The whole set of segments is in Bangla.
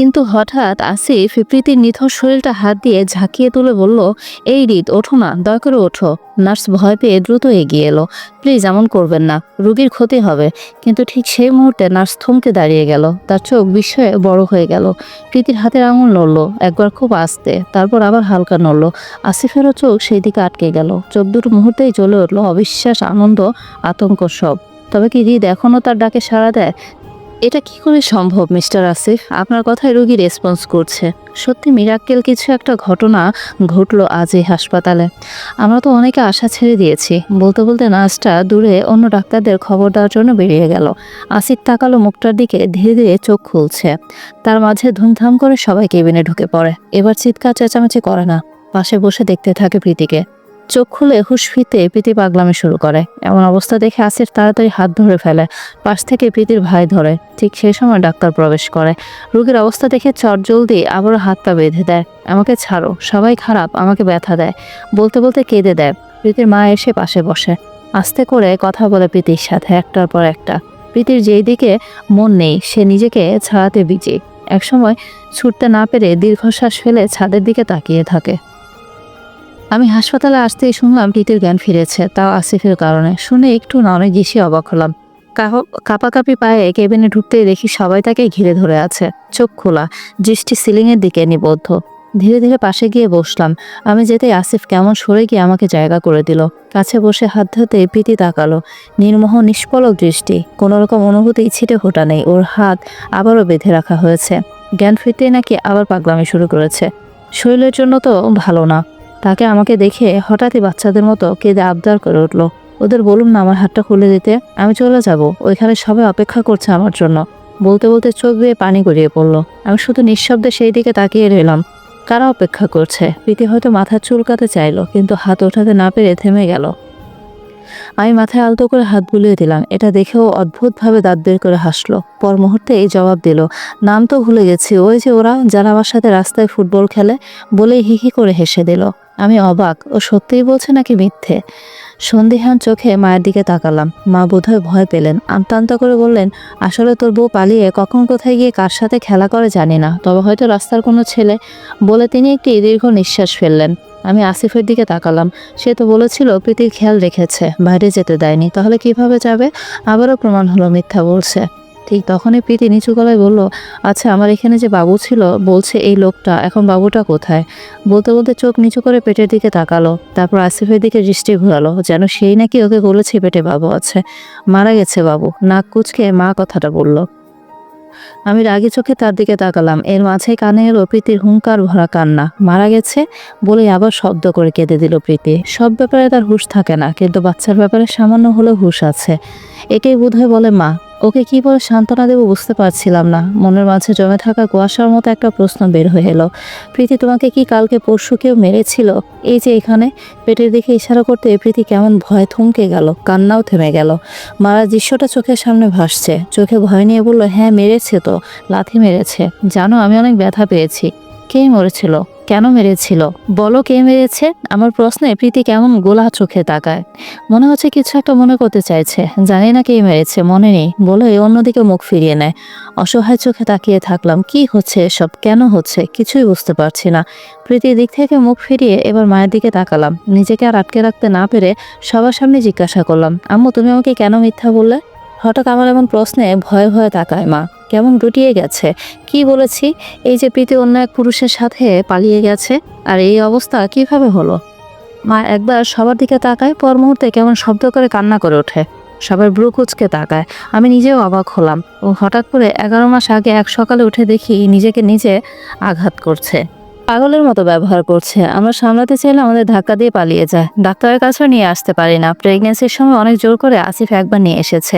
কিন্তু হঠাৎ আসিফ প্রীতির নিথর শরীরটা হাত দিয়ে ঝাঁকিয়ে তুলে বলল, এই রিত, ওঠো না, দয়া করে ওঠো। নার্স ভয় পেয়ে দ্রুত এগিয়ে এলো। প্লিজ, এমন করবেন না, রুগীর ক্ষতি হবে। কিন্তু ঠিক সেই মুহূর্তে নার্স থমকে দাঁড়িয়ে গেল। তার চোখ বিস্ময়ে বড় হয়ে গেল। প্রীতির হাতের আঙুল নড়ল, একবার খুব আস্তে, তারপর আবার হালকা নড়ল। আসিফেরও চোখ সেই দিকে আটকে গেল। চোখ দুটো মুহূর্তেই জ্বলে উঠল, অবিশ্বাস, আনন্দ, আতঙ্ক সব। তবে কি হৃদ এখনও তার ডাকে সাড়া দেয়? এটা কি করে সম্ভব, মিস্টার আসিফ? আপনার কথায় রোগী রেসপন্স করছে। সত্যি মিরাক্কেল কিছু একটা ঘটনা ঘটলো আজ এই হাসপাতালে। আমরা তো অনেকে আশা ছেড়ে দিয়েছি। বলতে বলতে নার্সটা দূরে অন্য ডাক্তারদের খবর দেওয়ার জন্য বেরিয়ে গেল। আসিফ তাকালো মুখটার দিকে, ধীরে ধীরে চোখ খুলছে। তার মাঝে ধুমধাম করে সবাই কেবিনে ঢুকে পড়ে। এবার চিৎকার চেঁচামেচি করে না। পাশে বসে দেখতে থাকে প্রীতিকে। চোখ খুলে হুশ ফিরতে প্রীতি পাগলামি শুরু করে। এমন অবস্থা দেখে আসিফ তাড়াতাড়ি হাত ধরে ফেলে, পাশ থেকে প্রীতির ভাই ধরে। ঠিক সেই সময় ডাক্তার প্রবেশ করে। রোগীর অবস্থা দেখে চট জলদি আবারও হাত পা বেঁধে দেয়। আমাকে ছাড়ো, সবাই খারাপ, আমাকে ব্যথা দেয়। বলতে বলতে কেঁদে দেয়। প্রীতির মা এসে পাশে বসে। আস্তে করে কথা বলে প্রীতির সাথে, একটার পর একটা। প্রীতির যেই দিকে মন নেই, সে নিজেকে ছাড়াতে বিজে। একসময় ছুটতে না পেরে দীর্ঘশ্বাস ফেলে ছাদের দিকে তাকিয়ে থাকে। আমি হাসপাতালে আসতেই শুনলাম প্রীতির জ্ঞান ফিরেছে, তাও আসিফের কারণে। শুনে একটু না অনেক বেশি অবাক হলাম। কাঁপাকাঁপি পায়ে কেবিনে ঢুকতেই দেখি সবাই তাকে ঘিরে ধরে আছে। চোখ খোলা, দৃষ্টি সিলিংয়ের দিকে নিবদ্ধ। ধীরে ধীরে পাশে গিয়ে বসলাম। আমি যেতেই আসিফ কেমন সরে গিয়ে আমাকে জায়গা করে দিল। কাছে বসে হাত ধরতে প্রীতি তাকালো। নির্মোহ নিষ্পলক দৃষ্টি। কোনো রকম অনুভূতি ছিটে ফোটা নেই। ওর হাত আবারও বেঁধে রাখা হয়েছে। জ্ঞান ফিরতেই নাকি আবার পাগলামি শুরু করেছে। শরীরের জন্য তো ভালো না। তাকে আমাকে দেখে হঠাৎই বাচ্চাদের মতো কেঁদে আবদার করে উঠল। ওদের বলুন না আমার হাতটা খুলে দিতে, আমি চলে যাব। ওইখানে সবাই অপেক্ষা করছে আমার জন্য। বলতে বলতে চোখ দিয়ে পানি গড়িয়ে পড়ল। আমি শুধু নিঃশব্দে সেই দিকে তাকিয়ে রইলাম। কারা অপেক্ষা করছে? প্রীতি হয়তো মাথা চুলকাতে চাইল, কিন্তু হাত ওঠাতে না পেরে থেমে গেল। আমি মাথায় আলতো করে হাত বুলিয়ে দিলাম। এটা দেখেও অদ্ভুতভাবে দাঁত বের করে হাসলো। পর মুহূর্তে এই জবাব দিল, নাম তো ভুলে গেছি, ওই যে ওরা যারা আমার সাথে রাস্তায় ফুটবল খেলে বলেই হি হি করে হেসে দিল। আমি অবাক, ও সত্যিই বলছে নাকি মিথ্যে? সন্দিহান চোখে মায়ের দিকে তাকালাম। মা বোধহয় ভয় পেলেন। আমতা করে বললেন, আসলে তোর বউ পালিয়ে কখন কোথায় গিয়ে কার সাথে খেলা করে জানি না। তবে হয়তো রাস্তার কোনো ছেলে বলে তিনি একটি দীর্ঘ নিঃশ্বাস ফেললেন। আমি আসিফের দিকে তাকালাম। সে তো বলেছিল, প্রীতির খেয়াল রেখেছে, বাইরে যেতে দেয়নি। তাহলে কীভাবে যাবে? আবারও প্রমাণ হলো, মিথ্যা বলছে। ঠিক তখনই প্রীতি নিচু গলায় বলল আচ্ছা আমার এখানে যে বাবু ছিল, বলছে এই লোকটা, এখন বাবুটা কোথায়? বলতে বলতে চোখ নিচু করে পেটের দিকে তাকালো। তারপর আসিফের দিকে দৃষ্টি ঘোরালো, যেন সেই নাকি ওকে বলেছে পেটে বাবু আছে। মারা গেছে বাবু। নাক কুচকে মা কথাটা বলল। আমি রাগি চোখে তার দিকে তাকালাম। এর মাঝে কানে এলো প্রীতির হুঙ্কার ভরা কান্না। মারা গেছে বলে আবার শব্দ করে কেঁদে দিল প্রীতি। সব ব্যাপারে তার হুশ থাকে না, কিন্তু বাচ্চার ব্যাপারে সামান্য হলেও হুশ আছে। একেই বোধহয় বলে মা। ওকে কি বলে সান্ত্বনা দেবো বুঝতে পারছিলাম না। মনের মাঝে জমে থাকা কুয়াশার মতো একটা প্রশ্ন বের হয়ে এলো। প্রীতি, তোমাকে কি কালকে পরশু কেউ মেরেছিল? এই যে এখানে, পেটের দিকে ইশারা করতে প্রীতি কেমন ভয় থমকে গেল, কান্নাও থেমে গেল। মারা দৃশ্যটা চোখের সামনে ভাসছে। চোখে ভয় নিয়ে বলল হ্যাঁ মেরেছে তো, লাথি মেরেছে। জানো, আমি অনেক ব্যথা পেয়েছি। কে মরেছিল? কেন মেরেছিল? বলো কে মেরেছে? আমার প্রশ্নে প্রীতি কেমন গোলা চোখে তাকায়। মনে হচ্ছে কিছু একটা মনে করতে চাইছে। জানি না কে মেরেছে, মনে নেই। বলে অন্যদিকে মুখ ফিরিয়ে নেয়। অসহায় চোখে তাকিয়ে থাকলাম, কি হচ্ছে এসব? কেন হচ্ছে? কিছুই বুঝতে পারছি না। প্রীতির দিক থেকে মুখ ফিরিয়ে এবার মায়ের দিকে তাকালাম। নিজেকে আর আটকে রাখতে না পেরে সবার সামনে জিজ্ঞাসা করলাম, আম্মু, তুমি আমাকে কেন মিথ্যা বললে? হঠাৎ আমার এমন প্রশ্নে ভয়ে ভয়ে তাকায় মা। কেমন গুটিয়ে গেছে? কি বলেছি? এই যে প্রীতি অন্য এক পুরুষের সাথে পালিয়ে গেছে, আর এই অবস্থা কীভাবে হলো? মা একবার সবার দিকে তাকায়, পর মুহূর্তে কেমন শব্দ করে কান্না করে ওঠে। সবার ব্রু কুচকে তাকায়। আমি নিজেও অবাক হলাম ও হঠাৎ করে এগারো মাস আগে এক সকালে উঠে দেখি নিজেকে নিজে আঘাত করছে। পাগলের মতো ব্যবহার করছে। আমরা সামলাতে চাইলে আমাদের ধাক্কা দিয়ে পালিয়ে যায়। ডাক্তারের কাছেও নিয়ে আসতে পারি না। প্রেগনেন্সির সময় অনেক জোর করে আসিফ একবার নিয়ে এসেছে।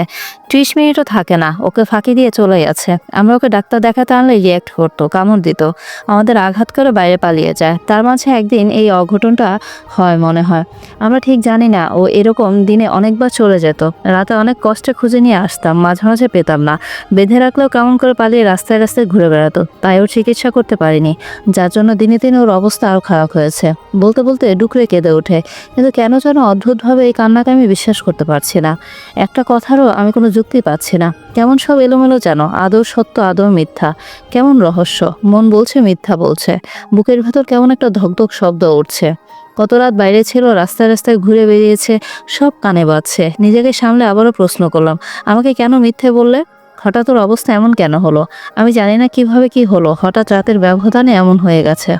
ত্রিশ মিনিটও থাকে না। ওকে ফাঁকি দিয়ে চলে যাচ্ছে। আমরা ওকে ডাক্তার দেখাতে আনলে রিয়াক্ট করতো, কামড় দিত। আমাদের আঘাত করে বাইরে পালিয়ে যায়। তার মাঝে একদিন এই অঘটনটা হয় মনে হয়। আমরা ঠিক জানি না ও এরকম দিনে অনেকবার চলে যেত। রাতে অনেক কষ্টে খুঁজে নিয়ে আসতাম। মাঝে মাঝে পেতাম না। বেঁধে রাখলেও কেমন করে পালিয়ে রাস্তায় রাস্তায় ঘুরে বেড়াতো। তাই ওর চিকিৎসা করতে পারিনি। যার জন্য দিনে দিনে ওর অবস্থা আরও খারাপ হয়েছে। বলতে বলতে ডুকরে কেঁদে ওঠে। কিন্তু কেন যেন অদ্ভুতভাবে এই কান্নাকে আমি বিশ্বাস করতে পারছি না। একটা কথারও আমি কোনো যুক্তি পাচ্ছি না। কেমন সব এলোমেলো যেন, আদৌ সত্য, আদৌ মিথ্যা। কেমন রহস্য, মন বলছে, মিথ্যা বলছে। বুকের ভেতর কেমন একটা ধকধক শব্দ উঠছে। কত রাত বাইরে ছিল, রাস্তায় রাস্তায় ঘুরে বেরিয়েছে, সব কানে বাজছে। নিজেকে সামলে আবারও প্রশ্ন করলাম, আমাকে কেন মিথ্যে বললে? হঠাৎ ওর অবস্থা এমন কেন হলো? আমি জানি না কীভাবে কি হলো। হঠাৎ রাতের ব্যবধানে এমন হয়ে গেছে।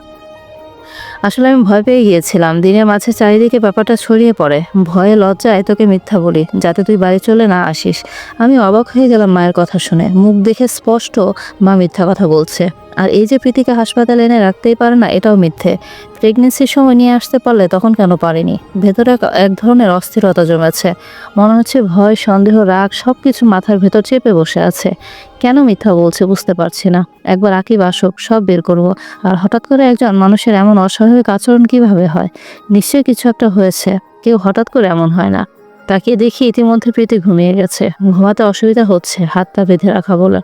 আসলে আমি ভয় পেয়ে গিয়েছিলাম। দিনের মাঝে চারিদিকে ব্যাপারটা ছড়িয়ে পড়ে। ভয়ে লজ্জায় তোকে মিথ্যা বলি, যাতে তুই বাড়ি চলে না আসিস। আমি অবাক হয়ে গেলাম মায়ের কথা শুনে। মুখ দেখে স্পষ্ট মা মিথ্যা কথা বলছে। আর এই যে প্রীতিকে হাসপাতালে এনে রাখতেই পারে না, এটাও মিথ্যে। প্রেগনেন্সির সময় নিয়ে আসতে পারলে তখন কেন পারেনি? ভেতরে এক- ধরনের অস্থিরতা জমেছে। মনে হচ্ছে ভয়, সন্দেহ, রাগ সব কিছু মাথার ভেতর চেপে বসে আছে। কেন মিথ্যা বলছে বুঝতে পারছি না। একবার আঁকি বাসক সব বের করব। আর হঠাৎ করে একজন মানুষের এমন অস্বাভাবিক আচরণ কীভাবে হয়? নিশ্চয়ই কিছু একটা হয়েছে। কেউ হঠাৎ করে এমন হয় না। তাকে দেখি ইতিমধ্যে প্রীতি ঘুমিয়ে গেছে। ঘুমাতে অসুবিধা হচ্ছে, হাতটা বেঁধে রাখা বলে।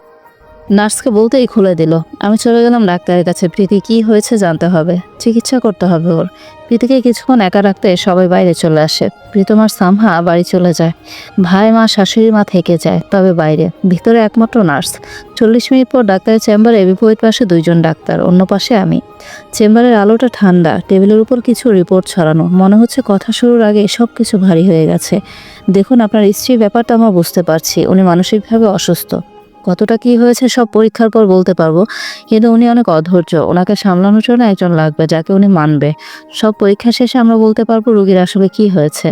নার্সকে বলতেই খুলে দিল। আমি চলে গেলাম ডাক্তারের কাছে। প্রীতি, কি হয়েছে জানতে হবে। চিকিৎসা করতে হবে ওর। প্রীতিকে কিছুক্ষণ একা রাখতে সবাই বাইরে চলে আসে। প্রীতমার সামহা বাড়ি চলে যায়। ভাই, মা, শাশুড়ি মা থেকে যায়, তবে বাইরে। ভিতরে একমাত্র নার্স। চল্লিশ মিনিট পর ডাক্তারের চেম্বারে বিপরীত পাশে দুইজন ডাক্তার, অন্য পাশে আমি। চেম্বারের আলোটা ঠান্ডা, টেবিলের উপর কিছু রিপোর্ট ছড়ানো। মনে হচ্ছে কথা শুরুর আগে সব কিছু ভারী হয়ে গেছে। দেখুন, আপনার স্ত্রীর ব্যাপারটা আমরা বুঝতে পারছি। উনি মানসিকভাবে অসুস্থ। কতটা কি হয়েছে সব পরীক্ষার পর বলতে পারব। কিন্তু উনি অনেক অধৈর্য। ওনাকে সামলানোর জন্য একজন লাগবে, যাকে উনি মানবে। সব পরীক্ষা শেষে আমরা বলতে পারব রুগীর আসলে কি হয়েছে।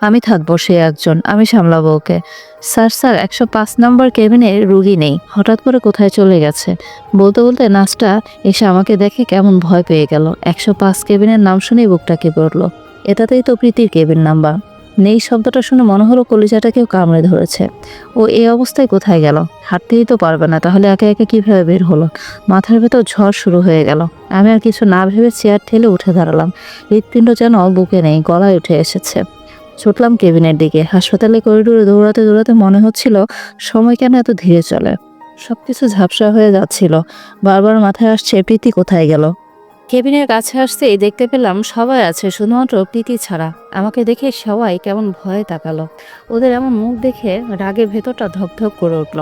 আমি থাকব সে একজন, আমি সামলাবো ওকে। স্যার স্যার, একশো পাঁচ নম্বর কেবিনে রুগী নেই। হঠাৎ করে কোথায় চলে গেছে? বলতে বলতে নার্সটা এসে আমাকে দেখে কেমন ভয় পেয়ে গেল। একশো পাঁচ কেবিনের নাম শুনেই বুকটা উঠল। এটাতেই তো প্রীতির কেবিন নাম্বার। নেই শব্দটা শুনে মনে হলো কলিজাটা কেউ কামড়ে ধরেছে। ও এই অবস্থায় কোথায় গেল? হাঁটতেই তো পারবে না, তাহলে একে একে কীভাবে বের হলো? মাথার ভেতর ঝড় শুরু হয়ে গেল। আমি আর কিছু না ভেবে চেয়ার ঠেলে উঠে দাঁড়ালাম। হৃৎপিণ্ড যেন বুকে নেই, গলায় উঠে এসেছে। ছুটলাম কেবিনের দিকে। হাসপাতালে করিডোরে দৌড়াতে দৌড়াতে মনে হচ্ছিল, সময় কেন এত ধীরে চলে? সব কিছু ঝাপসা হয়ে যাচ্ছিল। বারবার মাথায় আসছে, প্রীতি কোথায় গেল? কেবিনের কাছে আসতেই দেখতে পেলাম সবাই আছে, শুধুমাত্র প্রীতি ছাড়া। আমাকে দেখে সবাই কেমন ভয়ে তাকালো। ওদের এমন মুখ দেখে রাগে ভেতরটা ধকধক করে উঠল।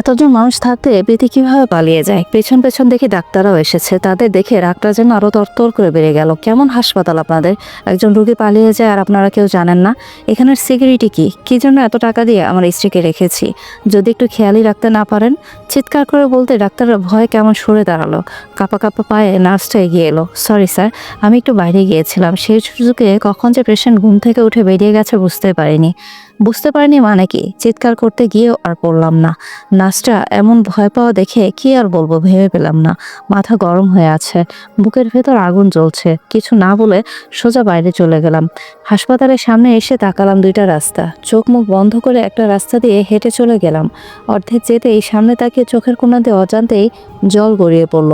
এতজন মানুষ থাকতে প্রীতি কীভাবে পালিয়ে যায়? পেছন পেছন দেখে ডাক্তাররাও এসেছে। তাদের দেখে রাগটা যেন আরও তরতর করে বেড়ে গেল। কেমন হাসপাতাল আপনাদের? একজন রোগী পালিয়ে যায় আর আপনারা কেউ জানেন না। এখানের সিকিউরিটি কি? কি জন্য এত টাকা দিয়ে আমার স্ত্রীকে রেখেছি? যদি একটু খেয়ালই রাখতে না পারেন? চিৎকার করে বলতে ডাক্তাররা ভয় কেমন সরে দাঁড়াল। কাপা কাপা পায়ে নার্সটা এগিয়ে এলো। সরি স্যার, আমি একটু বাইরে গিয়েছিলাম। সেই সুযোগে কখন যে পেশেন্ট ঘুম থেকে উঠে বেরিয়ে গেছে বুঝতে পারিনি। বুঝতে পারিনি মানে কি, চিৎকার করতে গিয়েও আর পড়লাম না। নার্সটা এমন ভয় পাওয়া দেখে কি আর বলব ভেবে পেলাম না। মাথা গরম হয়ে আছে, বুকের ভেতর আগুন জ্বলছে, কিছু না বলে সোজা বাইরে চলে গেলাম। হাসপাতালের সামনে এসে তাকালাম দুইটা রাস্তা। চোখ মুখ বন্ধ করে একটা রাস্তা দিয়ে হেঁটে চলে গেলাম। অর্ধেক যেতেই সামনে তাকিয়ে চোখের কোনাতে অজান্তেই জল গড়িয়ে পড়ল।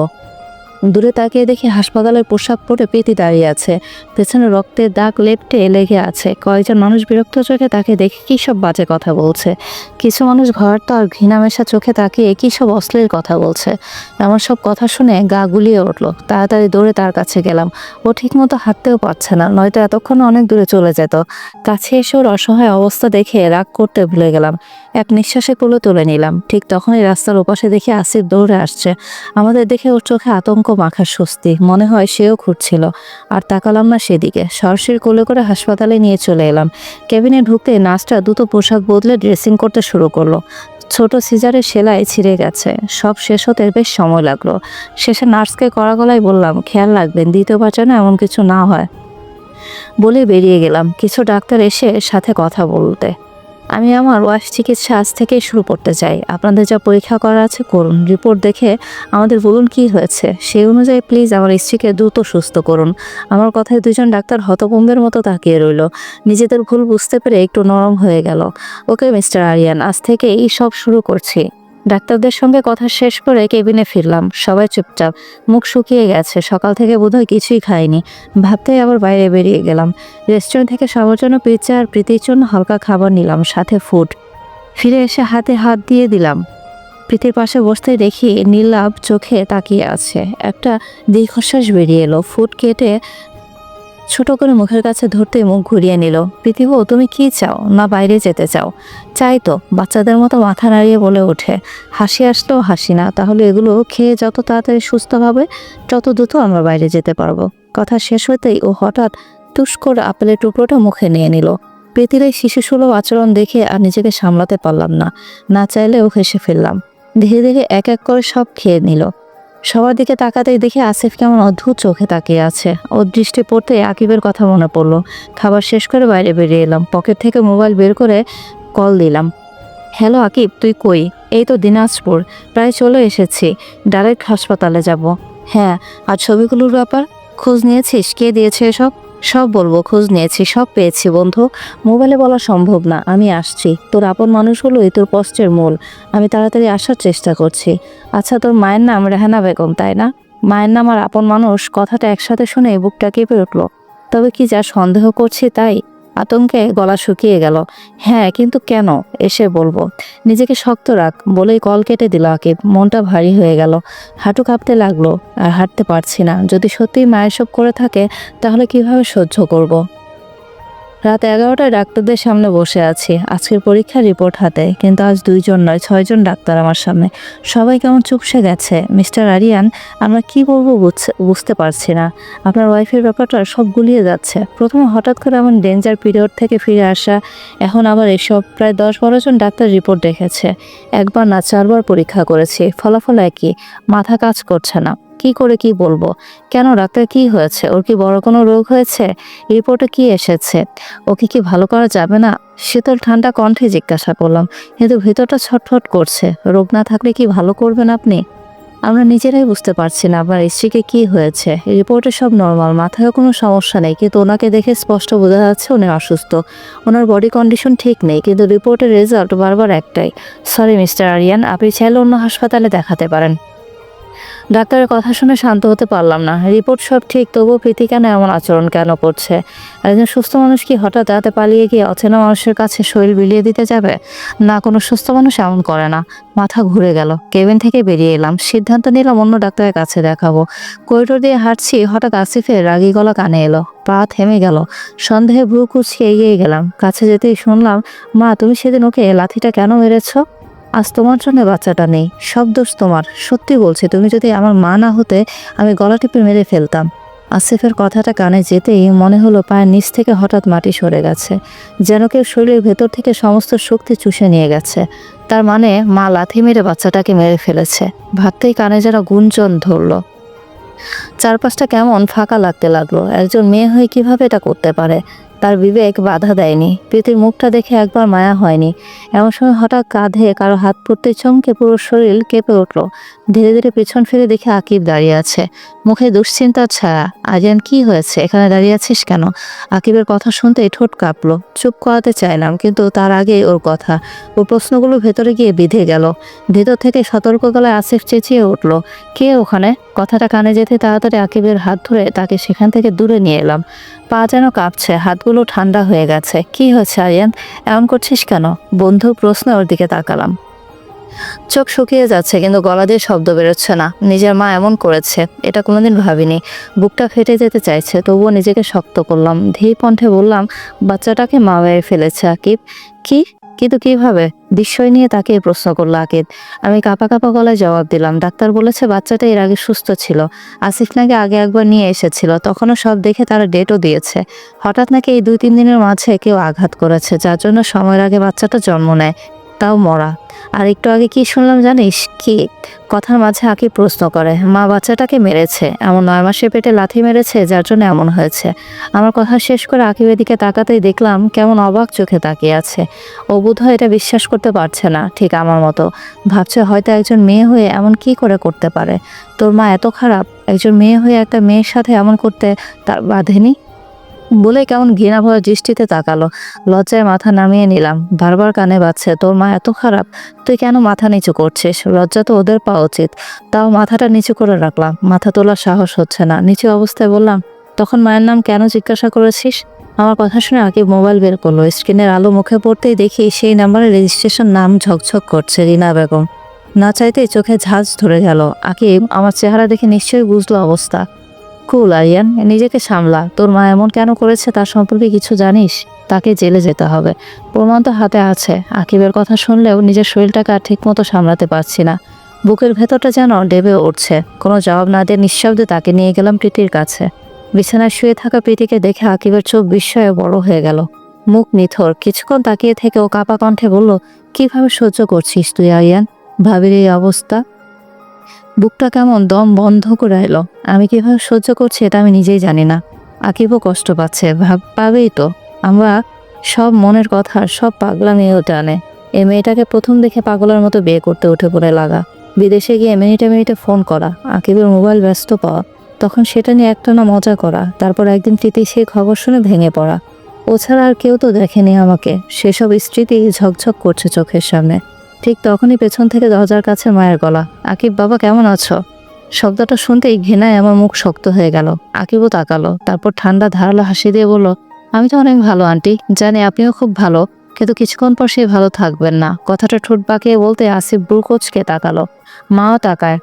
দূরে তাকিয়ে দেখি হাসপাতালের পোশাক পরে পেতি দাঁড়িয়ে আছে। পেছনে রক্তের দাগ লেপটে লেগে আছে। কয়েকজন মানুষ বিরক্ত চোখে তাকে দেখে কী সব বাজে কথা বলছে। কিছু মানুষ ঘর তো আর ঘৃণা মেশা চোখে তাকিয়ে কী সব অশ্লীল কথা বলছে। এমন সব কথা শুনে গা গুলিয়ে উঠল। তাড়াতাড়ি দৌড়ে তার কাছে গেলাম। ও ঠিকমতো হাঁটতেও পারছে না, নয়তো এতক্ষণ অনেক দূরে চলে যেত। কাছে এসে ওর অসহায় অবস্থা দেখে রাগ করতে ভুলে গেলাম। এক নিঃশ্বাসে কোলে তুলে নিলাম। ঠিক তখনই রাস্তার ওপাশে দেখে আসিফ দৌড়ে আসছে। আমাদের দেখে ওর চোখে আতঙ্ক মাখার স্বস্তি। মনে হয় সেও ঘুরছিল। আর তাকালাম না সেদিকে। সরাসরি কোলে করে হাসপাতালে নিয়ে চলে এলাম। কেবিনে ঢুকতে নার্সটা দ্রুত পোশাক বদলে ড্রেসিং করতে শুরু করল। ছোট সিজারের সেলাই ছিঁড়ে গেছে। সব শেষ হতে বেশ সময় লাগল। শেষে নার্সকে কড়া গলায় বললাম, খেয়াল রাখবেন, দ্বিতীয়বার যেন এমন কিছু না হয়। বলে বেরিয়ে গেলাম। কিছু ডাক্তার এসে সাথে কথা বলতে। আমি আমার ওয়াইফ চিকিৎসা আজ থেকে শুরু করতে চাই। আপনাদের যা পরীক্ষা করা আছে করুন। রিপোর্ট দেখে আমাদের বলুন কি হয়েছে। সেই অনুযায়ী প্লিজ আমার স্ত্রীকে দ্রুত সুস্থ করুন। আমার কথায় দুজন ডাক্তার হতভম্বের মতো তাকিয়ে রইল। নিজেদের ভুল বুঝতে পেরে একটু নরম হয়ে গেল। ওকে মিস্টার আরিয়ান, আজ থেকে এই সব শুরু করছি। ডাক্তারদের সঙ্গে কথা শেষ করে কেবিনে ফিরলাম। সবাই চুপচাপ। মুখ শুকিয়ে গেছে। সকাল থেকে বোধহয় কিছুই খাইনি। ভাবতেই আবার বাইরে বেরিয়ে গেলাম। রেস্টুরেন্ট থেকে সবার জন্য পিৎজা আর প্রীতির জন্য হালকা খাবার নিলাম, সাথে ফুড ফিরে এসে হাতে হাত দিয়ে দিলাম। প্রীতির পাশে বসতে দেখি নীলাভ চোখে তাকিয়ে আছে। একটা দীর্ঘশ্বাস বেরিয়ে এলো। ফুড কেটে ছোট করে মুখের কাছে ধরতে মুখ ঘুরিয়ে নিল। পৃথিবী তুমি কি চাও? না, বাইরে যেতে চাও। চাই তো, বাচ্চাদের মতো মাথা নাড়িয়ে বলে ওঠে। হাসি আসলেও হাসি না, তাহলে এগুলো খেয়ে যত তাড়াতাড়ি সুস্থ হবে তত দ্রুত আমরা বাইরে যেতে পারব। কথা শেষ হতেই ও হঠাৎ তুস করে আপেলের টুকরোটা মুখে নিয়ে নিল। প্রীতির এই শিশুসুলভ আচরণ দেখে আর নিজেকে সামলাতে পারলাম না। না চাইলেও হেসে ফেললাম। ধীরে ধীরে এক এক করে সব খেয়ে নিল। সবার দিকে তাকাতেই দেখে আসিফ কেমন অদ্ভুত চোখে তাকিয়ে আছে। ও দৃষ্টি পড়তে আকিবের কথা মনে পড়ল। খাবার শেষ করে বাইরে বেরিয়ে এলাম। পকেট থেকে মোবাইল বের করে কল দিলাম। হ্যালো আকিব, তুই কই? এই তো দিনাজপুর। প্রায় চলে এসেছি। ডাইরেক্ট হাসপাতালে যাব। হ্যাঁ আর ছবিগুলোর ব্যাপার? খোঁজ নিয়েছিস? কে দিয়েছে এসব? সব বলব, খোঁজ নিয়েছি, সব পেয়েছি, বন্ধু। মোবাইলে বলা সম্ভব না, আমি আসছি। তোর আপন মানুষ মানুষগুলোই তোর কষ্টের মূল। আমি তাড়াতাড়ি আসার চেষ্টা করছি। আচ্ছা তোর মায়ের নাম রেহানা বেগম, তাই না? মায়ের নাম আর আপন মানুষ কথাটা একসাথে শুনে বুকটা কেঁপে উঠল। তবে কি যা সন্দেহ করছি তাই? আতঙ্কে গলা শুকিয়ে গেল। হ্যাঁ কিন্তু কেন? এসে বলব। নিজেকে শক্ত রাখ, বলেই কল কেটে দিল আকিব। মনটা ভারী হয়ে গেল। হাঁটু কাঁপতে লাগল, আর হাঁটতে পারছি না। যদি সত্যিই মায়ের সব করে থাকে, তাহলে কীভাবে সহ্য করব। রাত এগারোটায় ডাক্তারদের সামনে বসে আছি। আজকের পরীক্ষার রিপোর্ট হাতে, কিন্তু আজ দুইজন নয়, ছয়জন ডাক্তার আমার সামনে। সবাই কেমন চুপসে গেছে? মিস্টার আরিয়ান, আমরা কি বলব বুঝতে পারছি না। আপনার ওয়াইফের ব্যাপারটা সব গুলিয়ে যাচ্ছে। প্রথমে হঠাৎ করে এমন ডেঞ্জার পিরিয়ড থেকে ফিরে আসা, এখন আবার এসব প্রায় দশ বারো জন ডাক্তার রিপোর্ট দেখেছে। একবার না, চারবার পরীক্ষা করেছি, ফলাফল একই, মাথা কাজ করছে না। কি করে কি বলব? কেন ডাক্তার কি হয়েছে? ওর কি বড় কোনো রোগ হয়েছে? রিপোর্টে কি এসেছে? ওকে কি ভালো করা যাবে না? শীতল ঠান্ডা কণ্ঠে জিজ্ঞাসা করলাম। কিন্তু ভিতরটা ছটফট করছে। রোগ না থাকলে কি ভালো করবেন আপনি? আমরা নিজেরাই বুঝতে পারছি না আপনার স্ত্রীকে কি হয়েছে। রিপোর্টে সব নর্মাল মাথায় কোনো সমস্যা নেই। কিন্তু ওনাকে দেখে স্পষ্ট বোঝা যাচ্ছে উনি অসুস্থ। ওনার বডি কন্ডিশন ঠিক নেই, কিন্তু রিপোর্টের রেজাল্ট বারবার একটাই। সরি মিস্টার আরিয়ান আপনি চাইলে অন্য হাসপাতালে দেখাতে পারেন। ডাক্তারের কথা শুনে শান্ত হতে পারলাম না। রিপোর্ট সব ঠিক, তবুও প্রীতি কেন এমন আচরণ কেন করছে? একজন সুস্থ মানুষ কি হঠাৎ রাতে পালিয়ে গিয়ে অচেনা মানুষের কাছে শরীর বিলিয়ে দিতে যাবে? না, কোনো সুস্থ মানুষ এমন করে না। মাথা ঘুরে গেল। কেবিন থেকে বেরিয়ে এলাম। সিদ্ধান্ত নিলাম অন্য ডাক্তারের কাছে দেখাবো। করিডোর দিয়ে হাঁটছি, হঠাৎ আসিফের রাগি গলা কানে এলো। পা থেমে গেল। সন্দেহে ভ্রু কুচকে এগিয়ে গেলাম। কাছে যেতেই শুনলাম, মা, তুমি সেদিন ওকে লাথিটা কেন মেরেছো? আজ তোমার জন্য বাচ্চাটা নেই। সব দোষ তোমার। সত্যি বলছি, তুমি যদি আমার মা না হতে, আমি গলা টিপে মেরে ফেলতাম। আসিফের কথাটা কানে যেতেই মনে হলো পায়ের নিচ থেকে হঠাৎ মাটি সরে গেছে, যেন কেউ শরীরের ভেতর থেকে সমস্ত শক্তি চুষে নিয়ে গেছে। তার মানে মা লাথি মেরে বাচ্চাটাকে মেরে ফেলেছে। ভাবতেই কানে যেন গুঞ্জন ধরলো। চারপাশটা কেমন ফাঁকা লাগতে লাগল। একজন মেয়ে হয়ে কীভাবে এটা করতে পারে? তার বিবেক বাধা দেয়নি। প্রীতির মুখটা দেখে একবার মায়া হয়নি। এমন সময় হঠাৎ কাঁধে কারও হাত পড়তে চমকে পুরো শরীর কেঁপে উঠল। ধীরে ধীরে পেছন ফিরে দেখে আকিব দাঁড়িয়ে আছে। মুখে দুশ্চিন্তার ছায়া আজান কি হয়েছে? এখানে দাঁড়িয়ে আছিস কেন? আকিবের কথা শুনতে ঠোঁট কাঁপলো। চুপ করাতে চাইলাম, কিন্তু তার আগে ওর কথা। ওর প্রশ্নগুলো ভেতরে গিয়ে বিধে গেল। ভেতর থেকে সতর্ক গলায় আসিফ চেঁচিয়ে উঠল, কে ওখানে? কথাটা কানে যেতে তাড়াতাড়ি আকিবের হাত ধরে তাকে সেখান থেকে দূরে নিয়ে এলাম। পা যেন কাঁপছে, হাতগুলো ঠান্ডা হয়ে গেছে। কি হয়েছে, আরিয়ান? এমন করছিস কেন? বন্ধু প্রশ্ন ওর দিকে তাকালাম। চোখ শুকিয়ে যাচ্ছে, কিন্তু গলা দিয়ে শব্দ বেরোচ্ছে না। নিজের মা এমন করেছে, এটা কোনোদিন ভাবিনি। বুকটা ফেটে যেতে চাইছে, তবুও নিজেকে শক্ত করলাম। ধীর কণ্ঠে বললাম, বাচ্চাটাকে মা মেরে ফেলেছে, আকিব। কি? কিন্তু কীভাবে? বিস্ময় নিয়ে তাকে প্রশ্ন করল আকিব। আমি কাপা কাপা গলায় জবাব দিলাম, ডাক্তার বলেছে বাচ্চাটা এর আগে সুস্থ ছিল। আসিফ নাকি আগে একবার নিয়ে এসেছিল, তখনও সব দেখে তারা ডেটও দিয়েছে। হঠাৎ নাকি এই দুই তিন দিনের মাঝে কেউ আঘাত করেছে, যার জন্য সময়ের আগে বাচ্চাটা জন্ম নেয়। তাও মরা। আর একটু আগে কি শুনলাম জানিস? কি কথার মাঝে আকি প্রশ্ন করে, মা বাচ্চাটাকে মেরেছে, এমন নয় মাসে পেটে লাথি মেরেছে, যার জন্য এমন হয়েছে। আমার কথা শেষ করে আকিবের দিকে তাকাতেই দেখলাম কেমন অবাক চোখে তাকিয়ে আছে। ও বোধহয় এটা বিশ্বাস করতে পারছে না, ঠিক আমার মতো। ভাবছে হয়তো একজন মেয়ে হয়ে এমন কি করে করতে পারে। তোর মা এত খারাপ, একজন মেয়ে হয়ে একটা মেয়ের সাথে এমন করতে তার বাঁধেনি? বলে কেমন ঘৃণা ভরা দৃষ্টিতে তাকালো। লজ্জায় মাথা নামিয়ে নিলাম। বারবার কানে বাজছে, তোর মা এত খারাপ, তুই কেন মাথা নিচু করছিস? লজ্জা তো ওদের পাওয়া উচিত। তাও মাথাটা নিচু করে রাখলাম। মাথা তোলার সাহস হচ্ছে না। নিচু অবস্থায় বললাম, তখন মায়ের নাম কেন জিজ্ঞাসা করেছিস? আমার কথা শুনে আগে মোবাইল বের করল। স্ক্রিনের আলো মুখে পড়তেই দেখি সেই নাম্বারে রেজিস্ট্রেশন নাম ঝকঝক করছে রিনা বেগম। না চাইতেই চোখে ঝাঁজ ধরে গেল। আকিব আমার চেহারা দেখে নিশ্চয়ই বুঝলো অবস্থা। কুল, আরিয়ান নিজেকে সামলা। তোর মা এমন কেন করেছে তার সম্পর্কে কিছু জানিস? তাকে জেলে যেতে হবে। প্রমাণ তো হাতে আছে। আকিবের কথা শুনলেও নিজের শরীরটাকে আর ঠিকমতো সামলাতে পারছি না। বুকের ভেতরটা যেন ডেবে উঠছে। কোনো জবাব না দিয়ে নিঃশব্দে তাকে নিয়ে গেলাম প্রীতির কাছে। বিছানায় শুয়ে থাকা প্রীতিকে দেখে আকিবের চোখ বিস্ময়ে বড় হয়ে গেল। মুখ নিথর। কিছুক্ষণ তাকিয়ে থেকে ও কাপা কণ্ঠে বলল, কীভাবে সহ্য করছিস তুই, আরিয়ান? ভাবির এই অবস্থা? বুকটা কেমন দম বন্ধ করে এলো। আমি কীভাবে সহ্য করছি এটা আমি নিজেই জানি না। আকিবও কষ্ট পাচ্ছে, ভাব পাবেই তো। আমরা সব মনের কথা, সব পাগলামি হতে আনে এই মেয়েটাকে প্রথম দেখে পাগলের মতো বিয়ে করতে উঠে পড়ে লাগা। বিদেশে গিয়ে মিনিটে মিনিটে ফোন করা, আকিবের মোবাইল ব্যস্ত পাওয়া। তখন সেটা নিয়ে একটানা মজা করা, তারপর একদিন প্রীতি সেই খবর শুনে ভেঙে পড়া। ও ছাড়া আর কেউ তো দেখেনি আমাকে। সেসব স্মৃতি ঝকঝক করছে চোখের সামনে। ঠিক তখনই পেছন থেকে দরজার কাছে মায়ের গলা, আকিব বাবা, কেমন আছো? শব্দটা শুনতেই ঘৃণায় আমার মুখ শক্ত হয়ে গেল। আকিবও তাকালো, তারপর ঠান্ডা ধারালো হাসি দিয়ে বলল, আমি তো অনেক ভালো, আন্টি। জানি আপনিও খুব ভালো, কিন্তু কিছুক্ষণ পর সে ভালো থাকবেন না। কথাটা ঠোঁট বাঁকিয়ে বলতে আসিফ ব্রুকোচকে তাকালো। মাও তাকায়।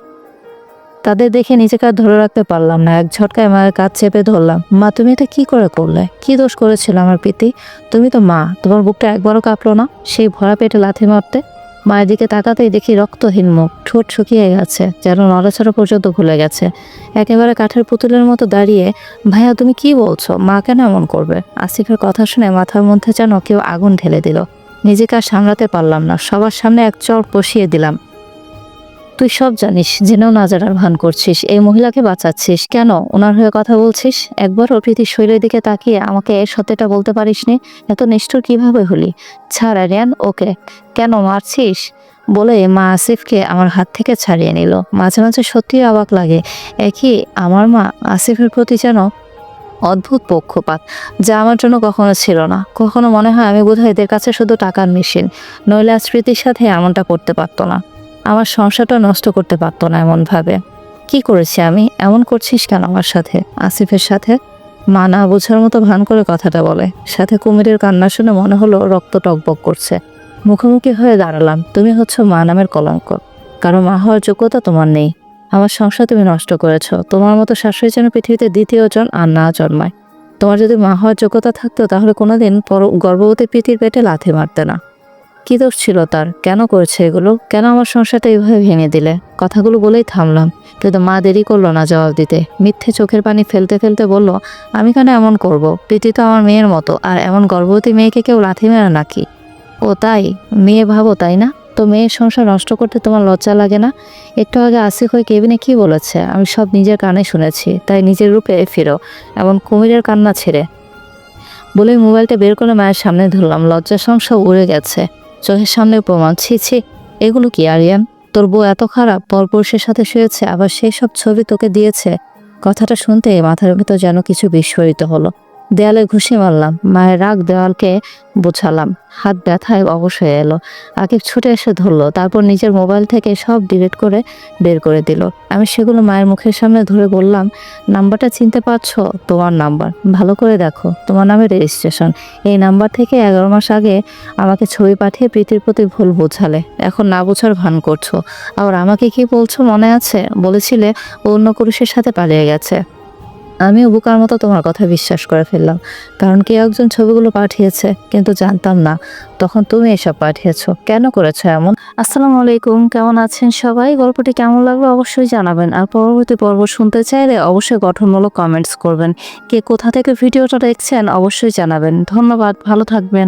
তাদের দেখে নিজেকে আর ধরে রাখতে পারলাম না। এক ঝটকায় মায়ের কাজ চেপে ধরলাম, মা, তুমি এটা কি করে করলে? কি দোষ করেছিল আমার প্রীতি? তুমি তো মা, তোমার বুকটা একবারও কাঁপলো না? সেই ভরা পেটে লাথি মারতে মায়ের দিকে তাকাতেই দেখি রক্তহীন মুখ, ঠোঁট শুকিয়ে গেছে, যেন নড়াচড়া পর্যন্ত ভুলে গেছে। একেবারে কাঠের পুতুলের মতো দাঁড়িয়ে, ভাইয়া, তুমি কি বলছো? মা কেন এমন করবে? আসিফের কথা শুনে মাথার মধ্যে যেন কেউ আগুন ঢেলে দিল। নিজেকে আর সামলাতে পারলাম না, সবার সামনে এক চর কষিয়ে দিলাম। তুই সব জানিস, জেনেও না জানার ভান করছিস। এই মহিলাকে বাঁচাচ্ছিস কেন? ওনার হয়ে কথা বলছিস? একবারও প্রীতির শরীরের দিকে তাকিয়ে আমাকে এর সত্যটা বলতে পারিসনি? এত নিষ্ঠুর কীভাবে হলি? ছাড়, আরিয়ান, ওকে কেন মারছিস? বলে মা আসিফকে আমার হাত থেকে ছাড়িয়ে নিল। মাঝে মাঝে সত্যিই অবাক লাগে। একই আমার মা আসিফের প্রতি যেন অদ্ভুত পক্ষপাত, যা আমার জন্য কখনো ছিল না। কখনো মনে হয় আমি বোধহয় এদের কাছে শুধু টাকার মেশিন, নইলে স্মৃতির সাথে এমনটা করতে পারতো না। আমার সংসারটা নষ্ট করতে পারতো না এমনভাবে। কি করেছি আমি? এমন করছিস কেন আমার সাথে? আসিফের সাথে? মা না বোঝার মতো ভান করে কথাটা বলে। সাথে কুমিরের কান্না শুনে মনে হলো রক্ত টকবক করছে। মুখোমুখি হয়ে দাঁড়ালাম। তুমি হচ্ছে মা নামের কলঙ্ক। কারণ মা হওয়ার যোগ্যতা তোমার নেই। আমার সংসার তুমি নষ্ট করেছ। তোমার মতো শাশুড়ি যেন পৃথিবীতে দ্বিতীয় জন আর না জন্মায়। তোমার যদি মা হওয়ার যোগ্যতা থাকতো, তাহলে কোনোদিন পর গর্ভবতী প্রীতির পেটে লাথি মারতে না। কি দোষ ছিল তার? কেন করেছে এগুলো? কেন আমার সংসারটা এইভাবে ভেঙে দিলে? কথাগুলো বলেই থামলাম। কিন্তু মা দেরি করল না জবাব দিতে। মিথ্যে চোখের পানি ফেলতে ফেলতে বলল, আমি কেন এমন করব? প্রীতি তো আমার মেয়ের মতো। আর এমন গর্ভবতী মেয়েকে কেউ লাথি মেরে নাকি? ও তাই? মেয়ে ভাবো, তাই না? তো মেয়ের সংসার নষ্ট করতে তোমার লজ্জা লাগে না? একটু আগে আসিফ হয়ে কেবিনে কি বলেছে? আমি সব নিজের কানে শুনেছি। তাই নিজের রূপে ফিরো, এমন কুমিরের কান্না ছেড়ে। বলে মোবাইলটা বের করে মায়ের সামনে ধরলাম। লজ্জা সংসার উড়ে গেছে। চোখের সামনে প্রমাণ ছি ছি, এগুলো কি, আরিয়ান? তোর বউ এত খারাপ পরপুরুষের সাথে শুয়েছে, আবার সেই সব ছবি তোকে দিয়েছে। কথাটা শুনতে মাথার ভেতর যেন কিছু বিস্ফোরিত হলো। দেয়ালে ঘুষি মারলাম, মায়ের রাগ দেওয়ালকে বোঝালাম। হাত ব্যথায় অবশ্যই এলো। আকিব ছুটে এসে ধরলো, তারপর নিজের মোবাইল থেকে সব ডিলিট করে বের করে দিল। আমি সেগুলো মায়ের মুখের সামনে ধরে বললাম, নাম্বারটা চিনতে পারছ? তোমার নাম্বার। ভালো করে দেখো, তোমার নামে রেজিস্ট্রেশন। এই নাম্বার থেকে এগারো মাস আগে আমাকে ছবি পাঠিয়ে প্রীতির প্রতি ভুল বোঝালে। এখন না বোঝার ভান করছ। আবার আমাকে কি বলছো মনে আছে? বলেছিলে অন্য পুরুষের সাথে পালিয়ে গেছে। আমিও বোকার মতো তোমার কথা বিশ্বাস করে ফেললাম, কারণ কেউ একজন ছবিগুলো পাঠিয়েছে কিন্তু জানতাম না। তখন তুমি এসব পাঠিয়েছো। কেন করেছ এমন? আসসালামু আলাইকুম, কেমন আছেন সবাই? গল্পটি কেমন লাগল অবশ্যই জানাবেন। আর পরবর্তী পর্ব শুনতে চাইলে অবশ্যই গঠনমূলক কমেন্টস করবেন। কে কোথা থেকে ভিডিওটা দেখছেন অবশ্যই জানাবেন। ধন্যবাদ, ভালো থাকবেন।